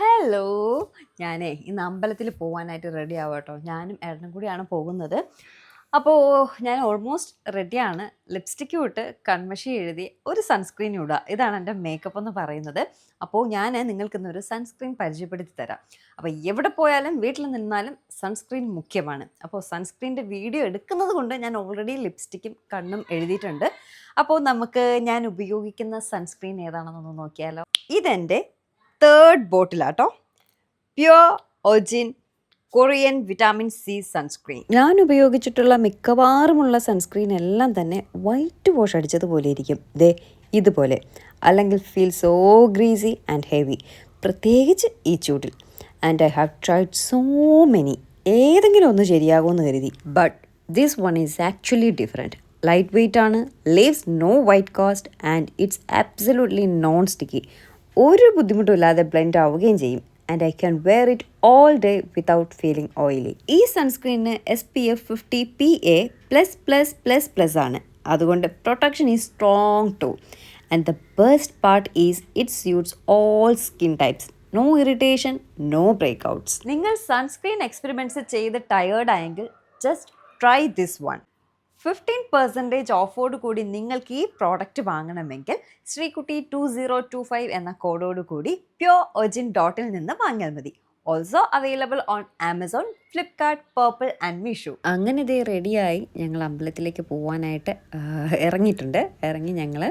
Hello ഞാനേ ഇന്ന് അമ്പലത്തിൽ പോകാനായിട്ട് റെഡി ആവാം കേട്ടോ ഞാനും ഏട്ടനും കൂടിയാണ് പോകുന്നത്. അപ്പോൾ ഞാൻ ഓൾമോസ്റ്റ് റെഡിയാണ് ലിപ്സ്റ്റിക്ക് വിട്ട് കൺമഷി എഴുതി ഒരു സൺസ്ക്രീൻ ഇടുക ഇതാണ് എന്റെ മേക്കപ്പ് എന്ന് പറയുന്നത്. അപ്പോൾ ഞാൻ നിങ്ങൾക്കിന്നൊരു സൺസ്ക്രീൻ പരിചയപ്പെടുത്തി തരാം. അപ്പോൾ എവിടെ പോയാലും വീട്ടിൽ നിന്നാലും സൺസ്ക്രീൻ മുഖ്യമാണ്. അപ്പോൾ സൺസ്ക്രീന്റെ വീഡിയോ എടുക്കുന്നത് കൊണ്ട് ഞാൻ ഓൾറെഡി ലിപ്സ്റ്റിക്കും കണ്ണും എഴുതിയിട്ടുണ്ട്. അപ്പോൾ നമുക്ക് ഞാൻ ഉപയോഗിക്കുന്ന സൺസ്ക്രീൻ ഏതാണെന്നൊന്ന് നോക്കിയാലോ. ഇതെന്റെ third ബോട്ടിലാട്ടോ pure Ojin Korean vitamin C sunscreen ഞാൻ ഉപയോഗിച്ചിട്ടുള്ള മിക്കവാറുമുള്ള സൺസ്ക്രീൻ എല്ലാം തന്നെ വൈറ്റ് വാഷ് അടിച്ചതുപോലെ ഇരിക്കും. ദേ ഇതുപോലെ. അല്ലെങ്കിൽ feel so greasy and heavy പ്രത്യേകിച്ച് ഈ ചൂടിൽ and I have tried so many ഏതെങ്കിലും ഒന്ന് ശരിയാകുമെന്ന് കരുതി. But this one is actually different light weight ആണ്. Leaves no white cast and it's absolutely non sticky ഒരു ബുദ്ധിമുട്ടുമില്ലാതെ ബ്ലെൻഡ് ആവുകയും ചെയ്യും. And I can wear it all day without feeling oily ഈ സൺസ്ക്രീനിന് S P F fifty P A plus plus plus plus ആണ്. അതുകൊണ്ട് protection is strong too and the best part is it suits all skin types no irritation no breakouts നിങ്ങൾ sunscreen experiments ചെയ്ത് tired ആയെങ്കിൽ just try this one fifteen percentage ഓഫോട് കൂടി നിങ്ങൾക്ക് ഈ product വാങ്ങണമെങ്കിൽ Sreekutty two zero two five എന്ന കോഡോടുകൂടി pure Ojin ഡോട്ടിൽ നിന്ന് വാങ്ങിയാൽ മതി. Also available on Amazon Flipkart Purplle and Meesho അങ്ങനെ ഇതേ റെഡിയായി ഞങ്ങൾ അമ്പലത്തിലേക്ക് പോകാനായിട്ട് ഇറങ്ങിയിട്ടുണ്ട്. ഇറങ്ങി ഞങ്ങൾ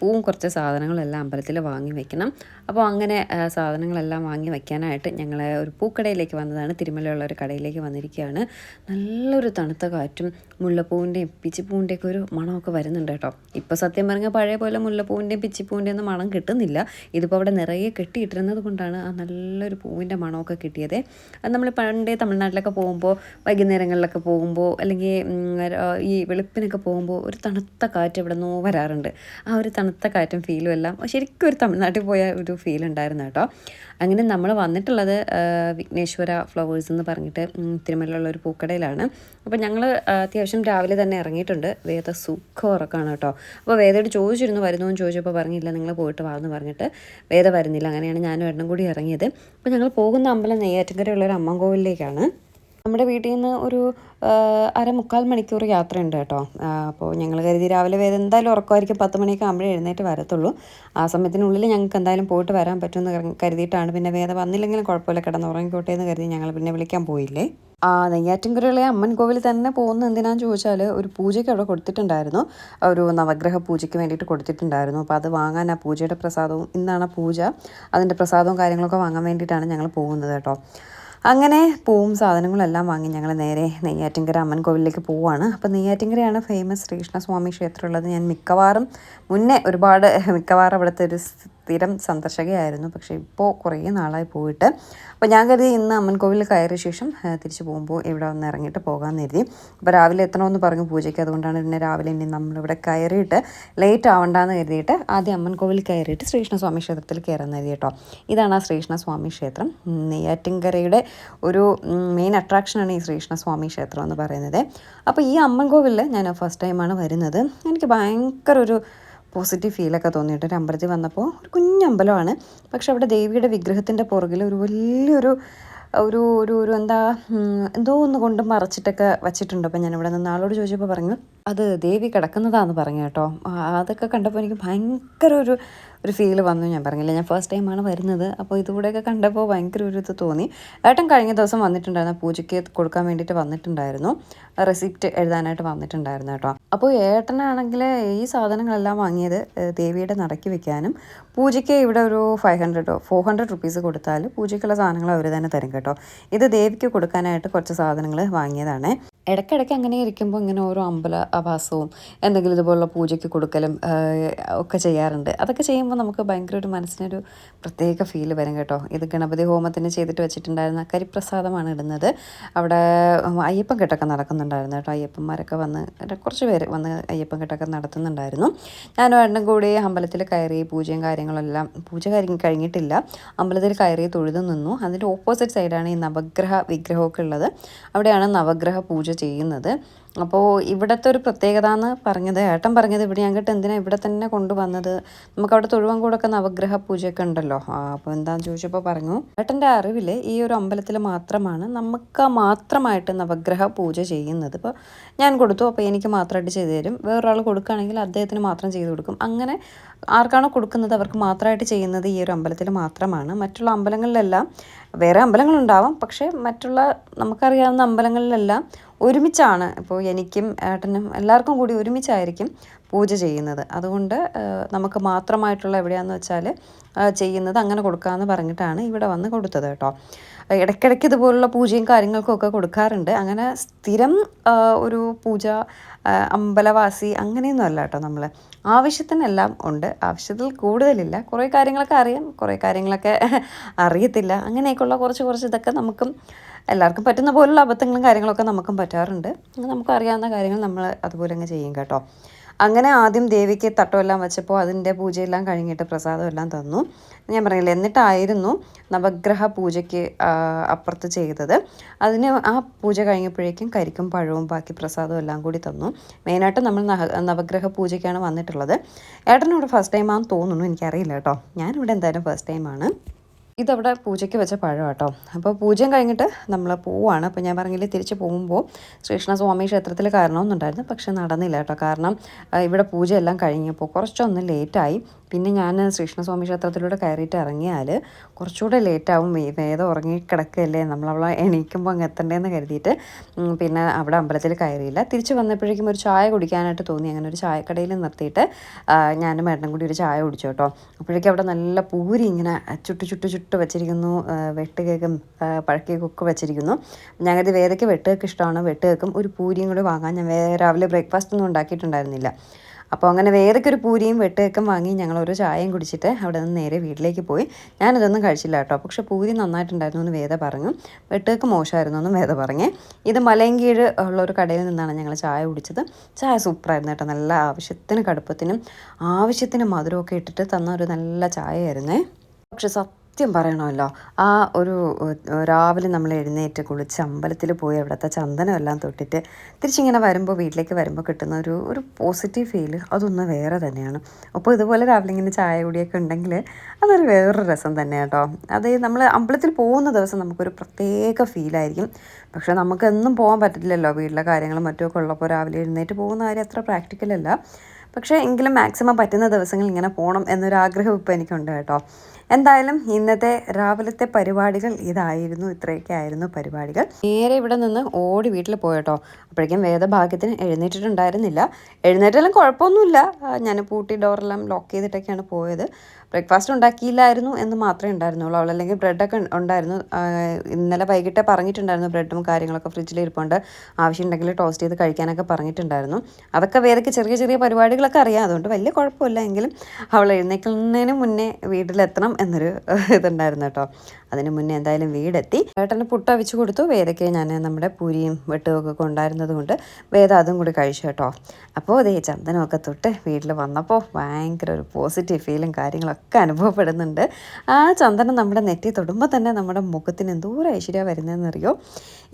പൂവും കുറച്ച് സാധനങ്ങളെല്ലാം അമ്പലത്തിൽ വാങ്ങി വെക്കണം. അപ്പോൾ അങ്ങനെ സാധനങ്ങളെല്ലാം വാങ്ങി വെക്കാനായിട്ട് ഞങ്ങൾ ഒരു പൂക്കടയിലേക്ക് വന്നതാണ്. തിരുമലയുള്ള ഒരു കടയിലേക്ക് വന്നിരിക്കുകയാണ്. നല്ലൊരു തണുത്ത കാറ്റും മുല്ലപ്പൂവിന്റെയും പിച്ചിപ്പൂവിന്റെയൊക്കെ ഒരു മണമൊക്കെ വരുന്നുണ്ട് കേട്ടോ. ഇപ്പോൾ സത്യം പറഞ്ഞാൽ പഴയ പോലെ മുല്ലപ്പൂവിന്റെയും പിച്ചിപ്പൂവിന്റെയും ഒന്നും മണം കിട്ടുന്നില്ല. ഇതിപ്പോൾ അവിടെ നിറയെ കെട്ടിയിട്ടിരുന്നത് കൊണ്ടാണ് ആ നല്ലൊരു പൂവിന്റെ മണമൊക്കെ കിട്ടിയത്. അത് നമ്മൾ പണ്ടേ തമിഴ്നാട്ടിലൊക്കെ പോകുമ്പോൾ വൈകുന്നേരങ്ങളിലൊക്കെ പോകുമ്പോൾ അല്ലെങ്കിൽ ഈ വെളുപ്പിനൊക്കെ പോകുമ്പോൾ ഒരു തണുത്ത കാറ്റ് ഇവിടെ നിന്ന് വരാറുണ്ട്. ആ ഒരു തണുത്ത കാറ്റും ഫീലും എല്ലാം ശരിക്കും ഒരു തമിഴ്നാട്ടിൽ പോയ ഒരു ഫീൽ ഉണ്ടായിരുന്നു കേട്ടോ. അങ്ങനെ നമ്മൾ വന്നിട്ടുള്ളത് വിഘ്നേശ്വര ഫ്ലവേഴ്സ് എന്ന് പറഞ്ഞിട്ട് തിരുമലയിലുള്ള ഒരു പൂക്കടയിലാണ്. അപ്പോൾ ഞങ്ങൾ അത്യാവശ്യം രാവിലെ തന്നെ ഇറങ്ങിയിട്ടുണ്ട്. വേദ സുഖം ഉറക്കമാണ് കേട്ടോ. അപ്പോൾ വേദയോട് ചോദിച്ചിരുന്നു വരുന്നു? എന്ന് ചോദിച്ചപ്പോൾ പറഞ്ഞില്ല നിങ്ങൾ പോയിട്ട് വാന്ന് പറഞ്ഞിട്ട്. വേദ വരുന്നില്ല. അങ്ങനെയാണ് ഞാനും എണ്ണം കൂടി ഇറങ്ങിയത്. അപ്പോൾ ഞങ്ങൾ പോകുന്ന അമ്പലം നെയ്യാറ്റിൻകരയുള്ള ഒരു അമ്മൻകോവിലേക്കാണ്. നമ്മുടെ വീട്ടിൽ നിന്ന് ഒരു അര മുക്കാൽ മണിക്കൂർ യാത്രയുണ്ട് കേട്ടോ. അപ്പോൾ ഞങ്ങൾ കരുതി രാവിലെ വേറെ എന്തായാലും ഉറക്കമായിരിക്കും. പത്ത് മണിയൊക്കെ ആകുമ്പോഴേ എഴുന്നേറ്റ് വരത്തുള്ളൂ. ആ സമയത്തിനുള്ളിൽ ഞങ്ങൾക്ക് എന്തായാലും പോയിട്ട് വരാൻ പറ്റുമെന്ന് കരുതിയിട്ടാണ്. പിന്നെ വേദ വന്നില്ലെങ്കിലും കുഴപ്പമില്ല. കിടന്ന് ഉറങ്ങിക്കോട്ടെ എന്ന് കരുതി ഞങ്ങൾ പിന്നെ വിളിക്കാൻ പോയില്ലേ. ആ നെയ്യാറ്റിൻകരയിലെ അമ്മൻ കോവിൽ തന്നെ പോകുന്ന എന്തിനാന്ന് ചോദിച്ചാൽ ഒരു പൂജയ്ക്ക് അവിടെ കൊടുത്തിട്ടുണ്ടായിരുന്നു. ഒരു നവഗ്രഹ പൂജയ്ക്ക് വേണ്ടിയിട്ട് കൊടുത്തിട്ടുണ്ടായിരുന്നു. അപ്പോൾ അത് വാങ്ങാൻ ആ പൂജയുടെ പ്രസാദവും ഇന്നാണ് പൂജ. അതിന്റെ പ്രസാദവും കാര്യങ്ങളൊക്കെ വാങ്ങാൻ വേണ്ടിയിട്ടാണ് ഞങ്ങൾ പോകുന്നത് കേട്ടോ. അങ്ങനെ പൂവും സാധനങ്ങളെല്ലാം വാങ്ങി ഞങ്ങൾ നേരെ നെയ്യാറ്റിൻകര അമ്മൻ കോവിലേക്ക് പോവുകയാണ് അപ്പോൾ നെയ്യാറ്റിൻകരയാണ് ഫേമസ് ശ്രീകൃഷ്ണസ്വാമി ക്ഷേത്രമുള്ളത്. ഞാൻ മിക്കവാറും മുന്നേ ഒരുപാട് മിക്കവാറും അവിടുത്തെ ഒരു സ്ഥിരം സന്ദർശകയായിരുന്നു. പക്ഷേ ഇപ്പോൾ കുറേ നാളായി പോയിട്ട്. അപ്പോൾ ഞാൻ കരുതി ഇന്ന് അമ്മൻ കോവിലിൽ കയറിയ ശേഷം തിരിച്ചു പോകുമ്പോൾ ഇവിടെ ഒന്ന് ഇറങ്ങിയിട്ട് പോകാമെന്ന് കരുതി. അപ്പോൾ രാവിലെ എത്തണമെന്ന് പറഞ്ഞു പൂജയ്ക്ക്. അതുകൊണ്ടാണ് പിന്നെ രാവിലെ ഇനി നമ്മളിവിടെ കയറിയിട്ട് ലേറ്റ് ആവണ്ടെന്ന് കരുതിയിട്ട് ആദ്യം അമ്മൻ കോവിൽ കയറിയിട്ട് ശ്രീകൃഷ്ണസ്വാമി ക്ഷേത്രത്തിൽ കയറാൻ കരുതി കേട്ടോ. ഇതാണ് ആ ശ്രീകൃഷ്ണസ്വാമി ക്ഷേത്രം. നെയ്യാറ്റിൻകരയുടെ ഒരു മെയിൻ അട്രാക്ഷനാണ് ഈ ശ്രീകൃഷ്ണസ്വാമി ക്ഷേത്രം എന്ന് പറയുന്നത്. അപ്പോൾ ഈ അമ്മൻ കോവിലിൽ ഞാൻ ഫസ്റ്റ് ടൈമാണ് വരുന്നത്. എനിക്ക് ഭയങ്കര ഒരു പോസിറ്റീവ് ഫീലൊക്കെ തോന്നിയിട്ട് ഒരു അമ്പലത്തിൽ വന്നപ്പോൾ ഒരു കുഞ്ഞമ്പലമാണ്. പക്ഷെ അവിടെ ദേവിയുടെ വിഗ്രഹത്തിന്റെ പുറകിൽ ഒരു വലിയൊരു ഒരു ഒരു ഒരു എന്താ എന്തോ ഒന്ന് കൊണ്ട് മറച്ചിട്ടൊക്കെ വെച്ചിട്ടുണ്ട്. അപ്പം ഞാൻ ഇവിടെ നിന്ന് ആളോട് ചോദിച്ചപ്പോൾ പറഞ്ഞു അത് ദേവി കിടക്കുന്നതാന്ന് പറഞ്ഞു കേട്ടോ. അതൊക്കെ കണ്ടപ്പോൾ എനിക്ക് ഭയങ്കര ഒരു ഒരു ഫീൽ വന്നു. ഞാൻ പറഞ്ഞില്ല ഞാൻ ഫസ്റ്റ് ടൈമാണ് വരുന്നത്. അപ്പോൾ ഇതുകൂടെയൊക്കെ കണ്ടപ്പോൾ ഭയങ്കര ഒരു ഇത് തോന്നി. ഏട്ടൻ കഴിഞ്ഞ ദിവസം വന്നിട്ടുണ്ടായിരുന്നു പൂജയ്ക്ക് കൊടുക്കാൻ വേണ്ടിയിട്ട് വന്നിട്ടുണ്ടായിരുന്നു. റെസിപ്റ്റ് എഴുതാനായിട്ട് വന്നിട്ടുണ്ടായിരുന്നു കേട്ടോ. അപ്പോൾ ഏട്ടനാണെങ്കിൽ ഈ സാധനങ്ങളെല്ലാം വാങ്ങിയത് ദേവിയുടെ നടക്കി വെക്കാനും പൂജയ്ക്ക് ഇവിടെ ഒരു ഫൈവ് ഹൺഡ്രഡോ ഫോർ ഹൺഡ്രഡ് റുപ്പീസ് കൊടുത്താൽ പൂജയ്ക്കുള്ള സാധനങ്ങൾ അവർ തന്നെ തരും കേട്ടോ. ഇത് ദേവിക്ക് കൊടുക്കാനായിട്ട് കുറച്ച് സാധനങ്ങൾ വാങ്ങിയതാണ്. ഇടയ്ക്കിടയ്ക്ക് അങ്ങനെ ഇരിക്കുമ്പോൾ ഇങ്ങനെ ഓരോ അമ്പല ആഭാസവും എന്തെങ്കിലും ഇതുപോലുള്ള പൂജയ്ക്ക് കൊടുക്കലും ഒക്കെ ചെയ്യാറുണ്ട്. അതൊക്കെ ചെയ്യുമ്പോൾ നമുക്ക് ഭയങ്കര ഒരു മനസ്സിനൊരു പ്രത്യേക ഫീൽ വരും കേട്ടോ. ഇത് ഗണപതി ഹോമത്തിന് ചെയ്തിട്ട് വെച്ചിട്ടുണ്ടായിരുന്ന കരിപ്രസാദമാണ് ഇടുന്നത്. അവിടെ അയ്യപ്പൻ കെട്ടൊക്കെ നടക്കുന്നുണ്ടായിരുന്നു കേട്ടോ. അയ്യപ്പന്മാരൊക്കെ വന്ന് കുറച്ച് പേര് വന്ന് അയ്യപ്പൻ കെട്ടൊക്കെ നടത്തുന്നുണ്ടായിരുന്നു. ഞാൻ എണ്ണം കൂടി അമ്പലത്തിൽ കയറി പൂജയും കാര്യങ്ങളെല്ലാം പൂജ കാര്യം കഴിഞ്ഞിട്ടില്ല. അമ്പലത്തിൽ കയറി തൊഴുതു നിന്നു. അതിന്റെ ഓപ്പോസിറ്റ് സൈഡാണ് ഈ നവഗ്രഹ വിഗ്രഹമൊക്കെ ഉള്ളത്. അവിടെയാണ് നവഗ്രഹ പൂജ ചെയ്യുന്നത്. അപ്പോൾ ഇവിടുത്തെ ഒരു പ്രത്യേകത എന്ന് പറഞ്ഞത് ഏട്ടൻ പറഞ്ഞത് ഇവിടെ ഞങ്ങൾക്ക് എന്തിനാണ് ഇവിടെ തന്നെ കൊണ്ടുവന്നത്? നമുക്ക് അവിടെ തൊഴുവൻകൂടൊക്കെ നവഗ്രഹ പൂജയൊക്കെ ഉണ്ടല്ലോ. അപ്പോൾ എന്താണെന്ന് ചോദിച്ചപ്പോൾ പറഞ്ഞു ഏട്ടന്റെ അറിവിൽ ഈ ഒരു അമ്പലത്തിൽ മാത്രമാണ് നമുക്ക് മാത്രമായിട്ട് നവഗ്രഹ പൂജ ചെയ്യുന്നത്. ഇപ്പോൾ ഞാൻ കൊടുത്തു അപ്പോൾ എനിക്ക് മാത്രമായിട്ട് ചെയ്തു തരും. വേറൊരാൾ കൊടുക്കുകയാണെങ്കിൽ അദ്ദേഹത്തിന് മാത്രം ചെയ്തു കൊടുക്കും. അങ്ങനെ ആർക്കാണോ കൊടുക്കുന്നത് അവർക്ക് മാത്രമായിട്ട് ചെയ്യുന്നത് ഈ ഒരു അമ്പലത്തിൽ മാത്രമാണ്. മറ്റുള്ള അമ്പലങ്ങളിലെല്ലാം വേറെ അമ്പലങ്ങളുണ്ടാവാം പക്ഷേ മറ്റുള്ള നമുക്കറിയാവുന്ന അമ്പലങ്ങളിലെല്ലാം ഒരുമിച്ചാണ്. ഇപ്പോൾ എനിക്കും ഏട്ടനും എല്ലാവർക്കും കൂടി ഒരുമിച്ചായിരിക്കും പൂജ ചെയ്യുന്നത്. അതുകൊണ്ട് നമുക്ക് മാത്രമായിട്ടുള്ള എവിടെയാണെന്ന് വെച്ചാൽ ചെയ്യുന്നത് അങ്ങനെ കൊടുക്കാമെന്ന് പറഞ്ഞിട്ടാണ് ഇവിടെ വന്ന് കൊടുത്തത് കേട്ടോ. ഇടയ്ക്കിടയ്ക്ക് ഇതുപോലുള്ള പൂജയും കാര്യങ്ങൾക്കൊക്കെ കൊടുക്കാറുണ്ട്. അങ്ങനെ സ്ഥിരം ഒരു പൂജ അമ്പലവാസി അങ്ങനെയൊന്നും അല്ല കേട്ടോ നമ്മൾ ആവശ്യത്തിനെല്ലാം ഉണ്ട്. ആവശ്യത്തിൽ കൂടുതലില്ല. കുറേ കാര്യങ്ങളൊക്കെ അറിയാം. കുറേ കാര്യങ്ങളൊക്കെ അറിയത്തില്ല. അങ്ങനെയൊക്കെയുള്ള കുറച്ച് കുറച്ച് ഇതൊക്കെ നമുക്കും എല്ലാവർക്കും പറ്റുന്ന പോലുള്ള അബദ്ധങ്ങളും കാര്യങ്ങളൊക്കെ നമുക്കും പറ്റാറുണ്ട്. നമുക്ക് അറിയാവുന്ന കാര്യങ്ങൾ നമ്മൾ അതുപോലെ അങ്ങ് ചെയ്യും കേട്ടോ. അങ്ങനെ ആദ്യം ദേവിക്ക് തട്ടമെല്ലാം വെച്ചപ്പോൾ അതിന്റെ പൂജയെല്ലാം കഴിഞ്ഞിട്ട് പ്രസാദം എല്ലാം തന്നു. ഞാൻ പറഞ്ഞില്ല എന്നിട്ടായിരുന്നു നവഗ്രഹ പൂജയ്ക്ക് അപ്പുറത്ത് ചെയ്തത്. അതിന് ആ പൂജ കഴിഞ്ഞപ്പോഴേക്കും കരിക്കും പഴവും ബാക്കി പ്രസാദവും എല്ലാം കൂടി തന്നു. മെയിനായിട്ട് നമ്മൾ നവഗ്രഹ പൂജയ്ക്കാണ് വന്നിട്ടുള്ളത്. ഏട്ടനോട് ഫസ്റ്റ് ടൈം ആണെന്ന് തോന്നുന്നു എനിക്കറിയില്ല കേട്ടോ. ഞാനിവിടെ എന്തായാലും ഫസ്റ്റ് ടൈമാണ് ഇതവിടെ പൂജയ്ക്ക് വെച്ച പഴം കേട്ടോ അപ്പോൾ പൂജയും കഴിഞ്ഞിട്ട് നമ്മൾ പോവാണ്. അപ്പോൾ ഞാൻ പറഞ്ഞില്ലേ തിരിച്ച് പോകുമ്പോൾ ശ്രീകൃഷ്ണസ്വാമി ക്ഷേത്രത്തിൽ കയറണമെന്നുണ്ടായിരുന്നു. പക്ഷെ നടന്നില്ല കേട്ടോ. കാരണം ഇവിടെ പൂജയെല്ലാം കഴിഞ്ഞപ്പോൾ കുറച്ചൊന്ന് ലേറ്റായി. പിന്നെ ഞാൻ ശ്രീകൃഷ്ണസ്വാമി ക്ഷേത്രത്തിലൂടെ കയറിയിട്ട് ഇറങ്ങിയാൽ കുറച്ചുകൂടെ ലേറ്റാവും. വേദം ഉറങ്ങി കിടക്കുകയല്ലേ നമ്മളവളെ എണീക്കുമ്പോൾ അങ്ങ് എത്തണ്ടേന്ന് കരുതിയിട്ട് പിന്നെ അവിടെ അമ്പലത്തിൽ കയറിയില്ല. തിരിച്ച് വന്നപ്പോഴേക്കും ഒരു ചായ കുടിക്കാനായിട്ട് തോന്നി. അങ്ങനെ ഒരു ചായക്കടയിൽ നിർത്തിയിട്ട് ഞാനും ഏട്ടനും കൂടി ഒരു ചായ കുടിച്ചു കേട്ടോ. അപ്പോഴേക്കും അവിടെ നല്ല പൂരി ഇങ്ങനെ ചുട്ടു ചുട്ടു ചുട്ട് വെച്ചിരിക്കുന്നു. വെട്ടുകേക്കും പഴക്കേക്കും ഒക്കെ വെച്ചിരിക്കുന്നു. ഞങ്ങൾക്ക് വേദയ്ക്ക് വെട്ടുകേക്ക് ഇഷ്ടമാണ്. വെട്ടുകേക്കും ഒരു പൂരിയും കൂടി വാങ്ങാൻ ഞാൻ രാവിലെ ബ്രേക്ക്ഫാസ്റ്റ് ഒന്നും ഉണ്ടാക്കിയിട്ടുണ്ടായിരുന്നില്ല. അപ്പോൾ അങ്ങനെ വേറൊക്കെ ഒരു പൂരിയും വെട്ടയൊക്കെ വാങ്ങി ഞങ്ങൾ ഒരു ചായയും കുടിച്ചിട്ട് അവിടെ നിന്ന് നേരെ വീട്ടിലേക്ക് പോയി. ഞാനിതൊന്നും കഴിച്ചില്ല കേട്ടോ. പക്ഷെ പൂരി നന്നായിട്ടുണ്ടായിരുന്നു എന്ന് വേദ പറഞ്ഞു. വെട്ടയൊക്കെ മോശമായിരുന്നു എന്നും വേദ പറഞ്ഞേ. ഇത് മലയങ്കീഴ് ഉള്ള ഒരു കടയിൽ നിന്നാണ് ഞങ്ങൾ ചായ കുടിച്ചത്. ചായ സൂപ്പറായിരുന്നു കേട്ടോ. നല്ല ആവശ്യത്തിന് കടുപ്പത്തിനും ആവശ്യത്തിന് മധുരമൊക്കെ ഇട്ടിട്ട് തന്ന ഒരു നല്ല ചായയായിരുന്നേ. പക്ഷെ സത്യം പറയണമല്ലോ. ആ ഒരു രാവിലെ നമ്മൾ എഴുന്നേറ്റ് കുളിച്ച് അമ്പലത്തിൽ പോയി അവിടുത്തെ ചന്ദനമെല്ലാം തൊട്ടിട്ട് തിരിച്ചിങ്ങനെ വരുമ്പോൾ വീട്ടിലേക്ക് വരുമ്പോൾ കിട്ടുന്ന ഒരു ഒരു പോസിറ്റീവ് ഫീൽ അതൊന്ന് വേറെ തന്നെയാണ്. അപ്പോൾ ഇതുപോലെ രാവിലെ ഇങ്ങനെ ചായ കുടിയൊക്കെ ഉണ്ടെങ്കിൽ അതൊരു വേറൊരു രസം തന്നെയാണ് കേട്ടോ അത് നമ്മൾ അമ്പലത്തിൽ പോകുന്ന ദിവസം നമുക്കൊരു പ്രത്യേക ഫീലായിരിക്കും പക്ഷെ നമുക്ക് എന്നും പോകാൻ പറ്റില്ലല്ലോ. വീട്ടിലെ കാര്യങ്ങളും മറ്റുമൊക്കെ ഉള്ളപ്പോൾ രാവിലെ എഴുന്നേറ്റ് പോകുന്ന കാര്യം അത്ര പ്രാക്ടിക്കലല്ല പക്ഷേ എങ്കിലും മാക്സിമം പറ്റുന്ന ദിവസങ്ങൾ ഇങ്ങനെ പോകണം എന്നൊരു ആഗ്രഹം ഇപ്പോൾ എനിക്കുണ്ട് കേട്ടോ. എന്തായാലും ഇന്നത്തെ രാവിലത്തെ പരിപാടികൾ ഇതായിരുന്നു. ഇത്രയൊക്കെ ആയിരുന്നു പരിപാടികൾ. നേരെ ഇവിടെ നിന്ന് ഓടി വീട്ടിൽ പോയട്ടോ. അപ്പോഴേക്കും വേദഭാഗ്യത്തിന് എഴുന്നേറ്റിട്ടുണ്ടായിരുന്നില്ല. എഴുന്നേറ്റാലും കുഴപ്പമൊന്നുമില്ല. ഞാൻ പൂട്ടി ഡോറെല്ലാം ലോക്ക് ചെയ്തിട്ടൊക്കെയാണ് പോയത്. ബ്രേക്ക്ഫാസ്റ്റ് ഉണ്ടാക്കിയില്ലായിരുന്നു എന്ന് മാത്രമേ ഉണ്ടായിരുന്നുള്ളൂ. അവൾ അല്ലെങ്കിൽ ബ്രെഡൊക്കെ ഉണ്ടായിരുന്നു. ഇന്നലെ വൈകിട്ട് പറഞ്ഞിട്ടുണ്ടായിരുന്നു ബ്രെഡും കാര്യങ്ങളൊക്കെ ഫ്രിഡ്ജിൽ ഇരിപ്പുണ്ട്. ആവശ്യമുണ്ടെങ്കിൽ ടോസ്റ്റ് ചെയ്ത് കഴിക്കാനൊക്കെ പറഞ്ഞിട്ടുണ്ടായിരുന്നു. അതൊക്കെ വേദയ്ക്ക് ചെറിയ ചെറിയ പരിപാടികളൊക്കെ അറിയാം. അതുകൊണ്ട് വലിയ കുഴപ്പമില്ല. എങ്കിലും അവൾ എഴുന്നേൽക്കുന്നതിന് മുന്നേ വീട്ടിലെത്തണം എന്നൊരു ഇതുണ്ടായിരുന്നു കേട്ടോ. അതിന് മുന്നേ എന്തായാലും വീടെത്തി. ഏട്ടന് പുട്ട് അവിച്ച് കൊടുത്തു. വേദയ്ക്ക് ഞാൻ നമ്മുടെ പൂരിയും വെട്ടുമൊക്കെ കൊണ്ടായിരുന്നത് കൊണ്ട് വേദ അതും കൂടി കഴിച്ചു കേട്ടോ. അപ്പോൾ അതേ ചന്ദനമൊക്കെ തൊട്ട് വീട്ടിൽ വന്നപ്പോൾ ഭയങ്കര ഒരു പോസിറ്റീവ് ഫീലും കാര്യങ്ങളൊക്കെ അനുഭവപ്പെടുന്നുണ്ട്. ആ ചന്ദനം നമ്മുടെ നെറ്റി തൊടുമ്പോൾ തന്നെ നമ്മുടെ മുഖത്തിന് എന്തോരം ഐശ്വര്യ വരുന്നതെന്നറിയോ?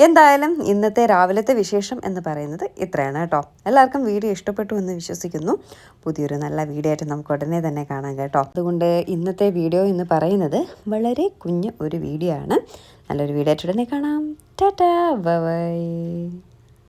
എന്തായാലും ഇന്നത്തെ രാവിലത്തെ വിശേഷം എന്ന് പറയുന്നത് ഇത്രയാണ് കേട്ടോ. എല്ലാവർക്കും വീഡിയോ ഇഷ്ടപ്പെട്ടു എന്ന് വിശ്വസിക്കുന്നു. പുതിയൊരു നല്ല വീഡിയോ ആയിട്ട് നമുക്ക് ഉടനെ തന്നെ കാണാം കേട്ടോ. അതുകൊണ്ട് ഇന്നത്തെ വീഡിയോ എന്ന് പറയുന്നത് വളരെ കുഞ്ഞ് ഒരു വീഡിയോ ആണ്. നല്ലൊരു വീഡിയോ ആയിട്ട് ഉടനെ കാണാം. Tata bye.